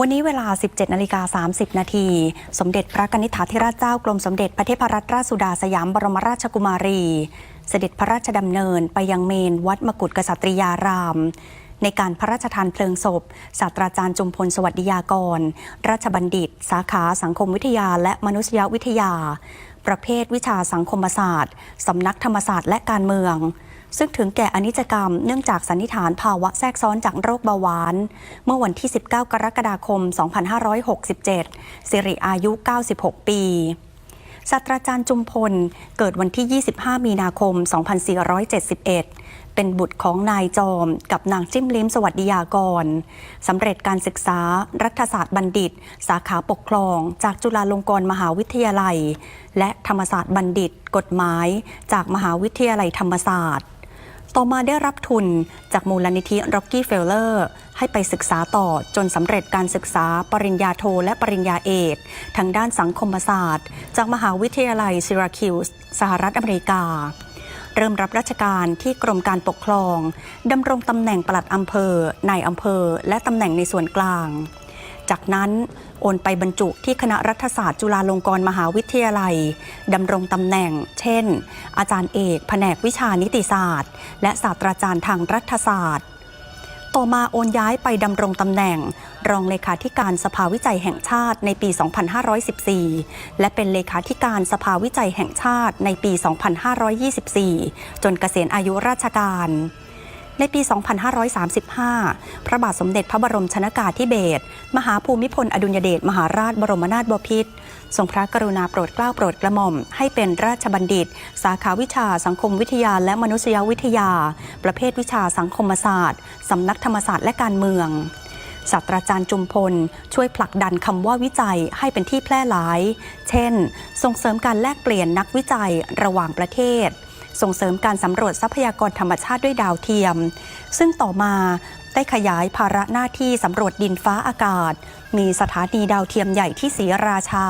วันนี้เวลา 17นาฬิกา30 นาที สมเด็จพระนิธิถาธิราชเจ้ากรมสมเด็จพระเทพรัตนราชสุดาสยามบรมราชกุมารี เสด็จพระราชดำเนินไปยังเมนวัดมกุฎกษัตริยาราม ในการพระราชทานเพลิงศพ ศาสตราจารย์จุมพลสวัสดิยากร ราชบัณฑิต สาขาสังคมวิทยาและมนุษยวิทยา ประเภทวิชาสังคมศาสตร์ สำนักธรรมศาสตร์และการเมือง ซึ่งถึงแก่อนิจกรรมเนื่องจากสันนิษฐานภาวะแทรกซ้อนจากโรคเบาหวาน เมื่อวันที่ 19 กรกฎาคม 2567 สิริอายุ 96 ปีศาสตราจารย์จุมพลเกิดวันที่ 25 มีนาคม 2471 เป็นบุตรของนายจอมกับนางจิ้มลิ้มสวัสดิยากร สำเร็จการศึกษา รัฐศาสตร์บัณฑิต สาขาปกครอง จากจุฬาลงกรณ์มหาวิทยาลัย และธรรมศาสตร์บัณฑิต กฎหมาย จากมหาวิทยาลัยธรรมศาสตร์ ต่อมาได้รับทุนจากมูลนิธิ Rocky f e l l e r ให้ไปศึกษาต่อจนสำเร็จการศึกษาปริญญาโทและปริญญาเอกทางด้านสังคมศาสตร์ จากมหาวิทยาลัยซิราคิวส์สหรัฐอเมริกา เริ่มรับราชการที่กรมการปกครองดำรงตำแหน่งปลัดอำเภอ นายอำเภอ และตำแหน่งในส่วนกลาง จากนั้นโอนไปบรรจุที่คณะรัฐศาสตร์จุฬาลงกรณ์มหาวิทยาลัยดำรงตำแหน่ง เช่น อาจารย์เอกแผนกวิชานิติศาสตร์ และศาสตราจารย์ทางรัฐศาสตร์ ต่อมาโอนย้ายไปดำรงตำแหน่ง รองเลขาธิการสภาวิจัยแห่งชาติในปี 2514 และเป็นเลขาธิการสภาวิจัยแห่งชาติในปี 2524 จนเกษียณอายุราชการ ในปี 2535 พระบาทสมเด็จพระบรมชนากาธิเบศร มหาภูมิพลอดุลยเดชมหาราชบรมนาถบพิตรทรงพระกรุณาโปรดเกล้าโปรดกระหม่อม ให้เป็นราชบัณฑิต สาขาวิชาสังคมวิทยาและมนุษยวิทยา ประเภทวิชาสังคมศาสตร์ สำนักธรรมศาสตร์และการเมืองศาสตราจารย์จุมพล ช่วยผลักดันคำว่าวิจัยให้เป็นที่แพร่หลาย เช่น ส่งเสริมการแลกเปลี่ยนนักวิจัยระหว่างประเทศ ส่งเสริมการสำรวจทรัพยากรธรรมชาติด้วยดาวเทียม ซึ่งต่อมาได้ขยายภาระหน้าที่สำรวจดินฟ้าอากาศ มีสถานีดาวเทียมใหญ่ที่ศรีราชา